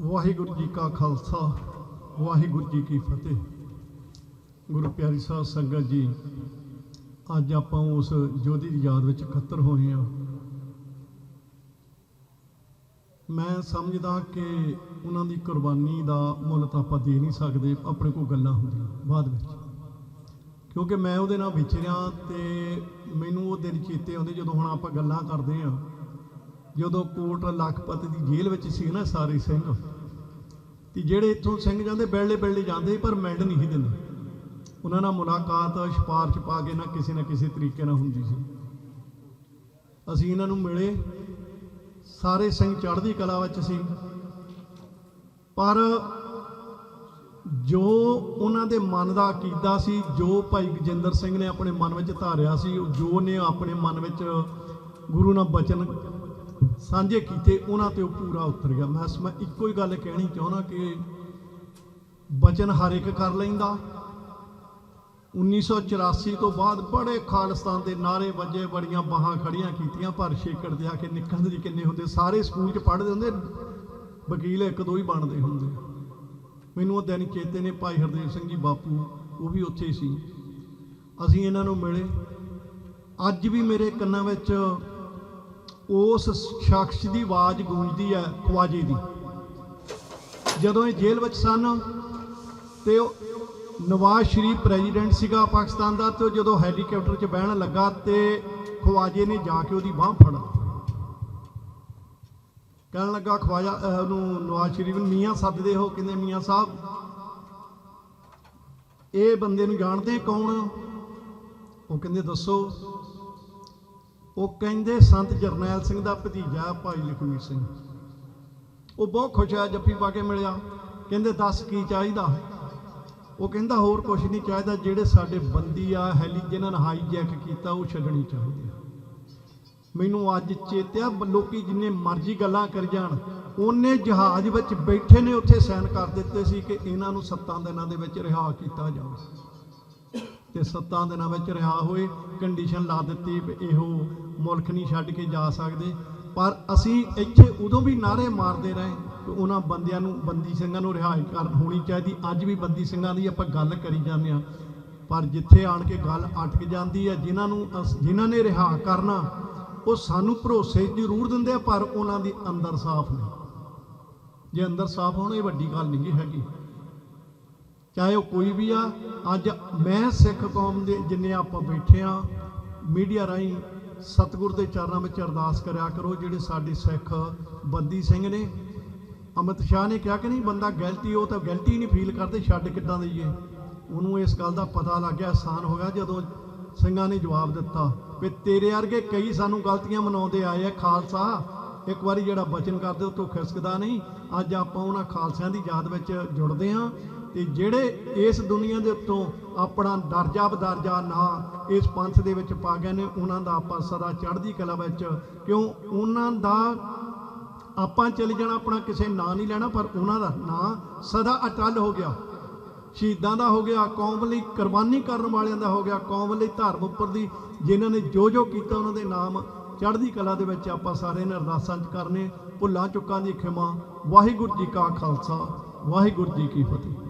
ਵਾਹਿਗੁਰੂ ਜੀ ਕਾ ਖਾਲਸਾ, ਵਾਹਿਗੁਰੂ ਜੀ ਕੀ ਫਤਿਹ। ਗੁਰੂ ਪਿਆਰੀ ਸਾਹਿਬ ਸੰਗਤ ਜੀ, ਅੱਜ ਆਪਾਂ ਉਸ ਜੋਧੀ ਦੀ ਯਾਦ ਵਿੱਚ ਇਕੱਤਰ ਹੋਏ ਹਾਂ। ਮੈਂ ਸਮਝਦਾ ਕਿ ਉਹਨਾਂ ਦੀ ਕੁਰਬਾਨੀ ਦਾ ਮੁੱਲ ਤਾਂ ਆਪਾਂ ਦੇ ਨਹੀਂ ਸਕਦੇ, ਆਪਣੇ ਕੋਲ ਗੱਲਾਂ ਹੁੰਦੀਆਂ ਬਾਅਦ ਵਿੱਚ। ਕਿਉਂਕਿ ਮੈਂ ਉਹਦੇ ਨਾਲ ਵਿਚਰਿਆ ਤੇ ਮੈਨੂੰ ਉਹ ਦਿਨ ਚੇਤੇ ਆਉਂਦੇ ਜਦੋਂ ਹੁਣ ਆਪਾਂ ਗੱਲਾਂ ਕਰਦੇ ਹਾਂ। ਜਦੋਂ ਕੋਟ ਲਖਪਤ ਦੀ ਜੇਲ੍ਹ ਵਿੱਚ ਸੀ ਨਾ ਸਾਰੇ ਸਿੰਘ, ਤੇ ਜਿਹੜੇ ਇੱਥੋਂ ਸਿੰਘ ਜਾਂਦੇ, ਬੈਲੇ ਬੈਲੇ ਜਾਂਦੇ ਪਰ ਮੈਂਡ ਨਹੀਂ ਸੀ ਦਿੰਦੇ। ਉਹਨਾਂ ਨਾਲ ਮੁਲਾਕਾਤ, ਸਿਫਾਰਸ਼ ਪਾ ਕੇ ਨਾ ਕਿਸੇ ਨਾ ਕਿਸੇ ਤਰੀਕੇ ਨਾਲ ਹੁੰਦੀ ਸੀ। ਅਸੀਂ ਇਹਨਾਂ ਨੂੰ ਮਿਲੇ। ਸਾਰੇ ਸਿੰਘ ਚੜ੍ਹਦੀ ਕਲਾ ਵਿੱਚ ਸੀ। ਪਰ ਜੋ ਉਹਨਾਂ ਦੇ ਮਨ ਦਾ ਅਕੀਦਾ ਸੀ, ਜੋ ਭਾਈ ਗਜਿੰਦਰ ਸਿੰਘ ਨੇ ਆਪਣੇ ਮਨ ਵਿੱਚ ਧਾਰਿਆ ਸੀ, ਜੋ ਨੇ ਆਪਣੇ ਮਨ ਵਿੱਚ ਗੁਰੂ ਨਾਲ ਬਚਨ ਸਾਂਝੇ ਕੀਤੇ, ਉਹਨਾਂ ਤੇ ਉਹ ਪੂਰਾ ਉਤਰ ਗਿਆ। ਮੈਂ ਮੈਂ ਇੱਕੋ ਹੀ ਗੱਲ ਕਹਿਣੀ ਚਾਹੁੰਦਾ ਕਿ ਬਚਨ ਹਰ ਇੱਕ ਕਰ ਲੈਂਦਾ। 1984 ਤੋਂ ਬਾਅਦ ਬੜੇ ਖਾਲਿਸਤਾਨ ਦੇ ਨਾਰੇ ਵੱਜੇ, ਬੜੀਆਂ ਬਾਹਾਂ ਖੜੀਆਂ ਕੀਤੀਆਂ, ਪਰ ਛੇਕੜ ਦੇ ਆ ਕੇ ਨਿਕਲਦੇ ਜੀ ਕਿੰਨੇ ਹੁੰਦੇ। ਸਾਰੇ ਸਕੂਲ 'ਚ ਪੜ੍ਹਦੇ ਹੁੰਦੇ, ਵਕੀਲ ਇੱਕ ਦੋ ਹੀ ਬਣਦੇ ਹੁੰਦੇ। ਮੈਨੂੰ ਉਹ ਦਿਨ ਚੇਤੇ ਨੇ ਭਾਈ ਹਰਦੇਵ ਸਿੰਘ ਜੀ ਬਾਪੂ, ਉਹ ਵੀ ਉੱਥੇ ਸੀ। ਅਸੀਂ ਇਹਨਾਂ ਨੂੰ ਮਿਲੇ। ਅੱਜ ਵੀ ਮੇਰੇ ਕੰਨਾਂ ਵਿੱਚ ਉਸ ਸ਼ਖਸ ਦੀ ਆਵਾਜ਼ ਗੂੰਜਦੀ ਹੈ ਖਵਾਜੇ ਦੀ। ਜਦੋਂ ਇਹ ਜੇਲ੍ਹ ਵਿੱਚ ਸਨ ਤੇ ਨਵਾਜ਼ ਸ਼ਰੀਫ ਪ੍ਰੈਜ਼ੀਡੈਂਟ ਸੀਗਾ ਪਾਕਿਸਤਾਨ ਦਾ ਤੇ ਉਹ ਜਦੋਂ ਹੈਲੀਕਾਪਟਰ 'ਚ ਬਹਿਣ ਲੱਗਾ ਤੇ ਖਵਾਜੇ ਨੇ ਜਾ ਕੇ ਉਹਦੀ ਬਾਹ ਫੜਾ ਕਹਿਣ ਲੱਗਾ ਖਵਾਜਾ ਉਹਨੂੰ ਨਵਾਜ਼ ਸ਼ਰੀਫ ਨੂੰ ਮੀਆਂ ਸੱਦਦੇ ਹੋ, ਕਹਿੰਦੇ ਮੀਆਂ ਸਾਹਿਬ, ਇਹ ਬੰਦੇ ਨੂੰ ਜਾਣਦੇ ਕੌਣ? ਉਹ ਕਹਿੰਦੇ ਦੱਸੋ। ਉਹ ਕਹਿੰਦੇ ਸੰਤ ਜਰਨੈਲ ਸਿੰਘ ਦਾ ਭਤੀਜਾ ਭਾਈ ਲਖਵੀਰ ਸਿੰਘ। ਉਹ ਬਹੁਤ ਖੁਸ਼ ਹੋਇਆ, ਜੱਫੀ ਪਾ ਕੇ ਮਿਲਿਆ। ਕਹਿੰਦੇ, ਦੱਸ ਕੀ ਚਾਹੀਦਾ? ਉਹ ਕਹਿੰਦਾ, ਹੋਰ ਕੁਝ ਨਹੀਂ ਚਾਹੀਦਾ। ਜਿਹੜੇ ਸਾਡੇ ਬੰਦੀ ਆ, ਹੈਲੀ ਜਿਨ੍ਹਾਂ ਨੇ ਹਾਈਜੈਕ ਕੀਤਾ, ਉਹ ਛੱਡਣੀ ਚਾਹੀਦੀ ਮੈਨੂੰ ਅੱਜ ਚੇਤਿਆ ਬ- ਲੋਕੀ ਜਿੰਨੇ ਮਰਜ਼ੀ ਗੱਲਾਂ ਕਰ ਜਾਣ ਉਹਨੇ ਜਹਾਜ਼ ਵਿੱਚ ਬੈਠੇ ਨੇ, ਉੱਥੇ ਸਾਈਨ ਕਰ ਦਿੱਤੇ ਸੀ ਕਿ ਇਹਨਾਂ ਨੂੰ ਸੱਤਾਂ ਦਿਨਾਂ ਦੇ ਵਿੱਚ ਰਿਹਾ ਕੀਤਾ ਜਾਵੇ। ਤੇ ਸੱਤਾਂ ਦਿਨਾਂ ਵਿੱਚ ਰਿਹਾ ਹੋਏ ਕੰਡੀਸ਼ਨ ਲਾ ਦਿੱਤੀ ਵੀ ਇਹੋ ਮੁਲਕ ਨਹੀਂ ਛੱਡ ਕੇ ਜਾ ਸਕਦੇ। ਪਰ ਅਸੀਂ ਇੱਥੇ ਉਦੋਂ ਵੀ ਨਾਰੇ ਮਾਰਦੇ ਰਹੇ ਕਿ ਉਹਨਾਂ ਬੰਦਿਆਂ ਨੂੰ, ਬੰਦੀ ਸਿੰਘਾਂ ਨੂੰ ਰਿਹਾਈ ਕਰਨ ਹੋਣੀ ਚਾਹੀਦੀ। ਅੱਜ ਵੀ ਬੰਦੀ ਸਿੰਘਾਂ ਦੀ ਆਪਾਂ ਗੱਲ ਕਰੀ ਜਾਂਦੇ ਆ ਪਰ ਜਿੱਥੇ ਆਣ ਕੇ ਗੱਲ ਅਟਕ ਜਾਂਦੀ ਹੈ, ਜਿਨ੍ਹਾਂ ਨੂੰ ਅਸ- ਜਿਨ੍ਹਾਂ ਨੇ ਰਿਹਾ ਕਰਨਾ, ਉਹ ਸਾਨੂੰ ਭਰੋਸੇ ਜ਼ਰੂਰ ਦਿੰਦੇ ਆ, ਪਰ ਉਹਨਾਂ ਦੀ ਅੰਦਰ ਸਾਫ਼ ਨਹੀਂ। ਜੇ ਅੰਦਰ ਸਾਫ਼ ਹੋਣ, ਇਹ ਵੱਡੀ ਗੱਲ ਨਹੀਂ ਹੈਗੀ। ਚਾਹੇ ਉਹ ਕੋਈ ਵੀ ਆ, ਅੱਜ ਮੈਂ ਸਿੱਖ ਕੌਮ ਦੇ ਜਿੰਨੇ ਆਪਾਂ ਬੈਠੇ ਆ, ਮੀਡੀਆ ਰਾਹੀਂ ਸਤਿਗੁਰ ਦੇ ਚਰਨਾਂ ਵਿੱਚ ਅਰਦਾਸ ਕਰਿਆ ਕਰੋ, ਜਿਹੜੇ ਸਾਡੇ ਸਿੱਖ ਬੰਦੀ ਸਿੰਘ ਨੇ। ਅਮਿਤ ਸ਼ਾਹ ਨੇ ਕਿਹਾ ਕਿ ਨਹੀਂ, ਬੰਦਾ ਗਲਤੀ ਉਹ ਤਾਂ ਗਲਤੀ ਨਹੀਂ ਫੀਲ ਕਰਦੇ, ਛੱਡ ਕਿੱਦਾਂ ਦਈਏ? ਉਹਨੂੰ ਇਸ ਗੱਲ ਦਾ ਪਤਾ ਲੱਗ ਗਿਆ ਆਸਾਨ ਹੋ ਗਿਆ ਜਦੋਂ ਸਿੰਘਾਂ ਨੇ ਜਵਾਬ ਦਿੱਤਾ ਵੀ ਤੇਰੇ ਵਰਗੇ ਕਈ ਸਾਨੂੰ ਗਲਤੀਆਂ ਮਨਾਉਂਦੇ ਆਏ ਆ, ਖਾਲਸਾ। ਇੱਕ ਵਾਰੀ ਜਿਹੜਾ ਬਚਨ ਕਰਦੇ ਉਹ ਤੋਂ ਖਿਸਕਦਾ ਨਹੀਂ। ਅੱਜ ਆਪਾਂ ਉਹਨਾਂ ਖਾਲਸਿਆਂ ਦੀ ਯਾਦ ਵਿੱਚ ਜੁੜਦੇ ਹਾਂ ਤੇ ਜਿਹੜੇ ਇਸ ਦੁਨੀਆ ਦੇ ਉੱਤੋਂ ਆਪਣਾ ਦਰਜਾ ਬਦਰਜਾ ਨਾ ਇਸ ਪੰਥ ਦੇ ਵਿੱਚ ਪਾ ਗਏ ਨੇ, ਉਹਨਾਂ ਦਾ ਆਪਾਂ ਸਦਾ ਚੜ੍ਹਦੀ ਕਲਾ ਵਿੱਚ, ਕਿਉਂ ਉਹਨਾਂ ਦਾ ਆਪਾਂ ਚਲੇ ਜਾਣਾ, ਆਪਣਾ ਕਿਸੇ ਨਾਂ ਨਹੀਂ ਲੈਣਾ, ਪਰ ਉਹਨਾਂ ਦਾ ਨਾਂ ਸਦਾ ਅਟਲ ਹੋ ਗਿਆ। ਸ਼ਹੀਦਾਂ ਦਾ ਹੋ ਗਿਆ, ਕੌਮ ਲਈ ਕੁਰਬਾਨੀ ਕਰਨ ਵਾਲਿਆਂ ਦਾ ਹੋ ਗਿਆ, ਕੌਮ ਲਈ ਧਰਮ ਉੱਪਰ ਦੀ ਜਿਨ੍ਹਾਂ ਨੇ ਜੋ ਜੋ ਕੀਤਾ, ਉਹਨਾਂ ਦੇ ਨਾਮ ਚੜ੍ਹਦੀ ਕਲਾ ਦੇ ਵਿੱਚ ਆਪਾਂ ਸਾਰੇ ਨੇ ਅਰਦਾਸਾਂ ਚ ਕਰਨੇ, ਭੁੱਲਾਂ ਚੁੱਕਾਂ ਦੀ ਖਿਮਾ। ਵਾਹਿਗੁਰੂ ਜੀ ਕਾ ਖਾਲਸਾ, ਵਾਹਿਗੁਰੂ ਜੀ ਕੀ ਫਤਿਹ।